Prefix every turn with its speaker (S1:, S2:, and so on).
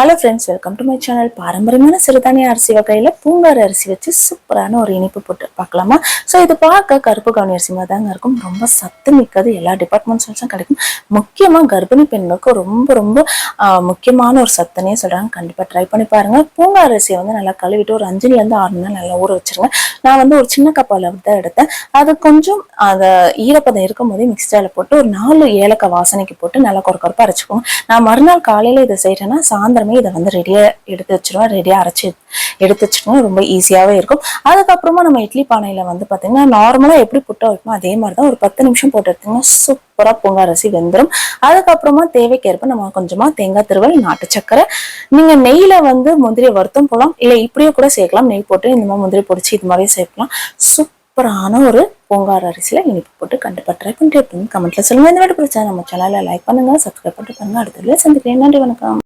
S1: Hello friends welcome to my channel பாரம்பரியமான சிறுதானிய அரிசி வகையில் பூங்காறு அரிசி வச்சு சூப்பரான ஒரு இனிப்பு போட்டு பார்க்கலாமா? ஸோ இது பார்க்க கருப்பு கவனி அரிசி மாதிரி தாங்க இருக்கும். ரொம்ப சத்து மிக்கது. எல்லா டிபார்ட்மெண்ட்ஸும் கிடைக்கும். முக்கியமாக கர்ப்பிணி பெண்களுக்கு ரொம்ப ரொம்ப முக்கியமான ஒரு சத்துனே சொல்கிறாங்க கண்டிப்பாக ட்ரை பண்ணி பாருங்கள் பூங்காறு அரிசியை வந்து நல்லா கழுவிட்டு ஒரு அஞ்சுலேருந்து ஆறு மணி நல்லா ஊற வச்சிருங்க. நான் வந்து ஒரு சின்ன கப்பால் தான் எடுத்தேன். அது கொஞ்சம் அதை ஈரப்பதம் இருக்கும் போதே மிக்சரில் போட்டு ஒரு நாலு ஏலக்காய் வாசனைக்கு போட்டு நல்லா கொர அரைச்சிக்கோங்க. நான் மறுநாள் காலையில் இதை செய்கிறேன்னா சாயந்தரம் இதை வந்து ரெடியாக எடுத்து வச்சிருவோம். ரெடியாக அரைச்சி எடுத்து வச்சிருவோம் ரொம்ப ஈஸியாகவே இருக்கும். அதுக்கப்புறமா நம்ம இட்லி பானையில் வந்து பார்த்தீங்கன்னா நார்மலாக எப்படி புட்டை வைப்போம் அதே மாதிரி தான் ஒரு பத்து நிமிஷம் போட்டு எடுத்தீங்கன்னா சூப்பராக பொங்கல் அரிசி வெந்துடும் அதுக்கப்புறமா தேவைக்கேற்ப நம்ம கொஞ்சமாக தேங்காய் திருவல் நாட்டு சக்கரை நீங்கள் நெய்யில் வந்து முந்திரியை வருத்தம் போகலாம் இல்லை இப்படியே கூட சேர்க்கலாம். நெய் போட்டு இந்த மாதிரி முந்திரி பொடிச்சு இது மாதிரியே சேர்க்கலாம். சூப்பரான ஒரு பொங்கார் அரிசியில் இனிப்பு போட்டு கண்டிப்பாக ட்ரை பண்ணிட்டு கமெண்ட்ல சொல்லுங்கள் இந்த வீட்டு பிடிச்சா நம்ம சேனலில் லைக் பண்ணுங்க சப்ஸ்கிரைப் பண்ணிட்டு பாருங்கள் அடுத்த வீடியோ சந்திக்கிறேன். நன்றி வணக்கம்.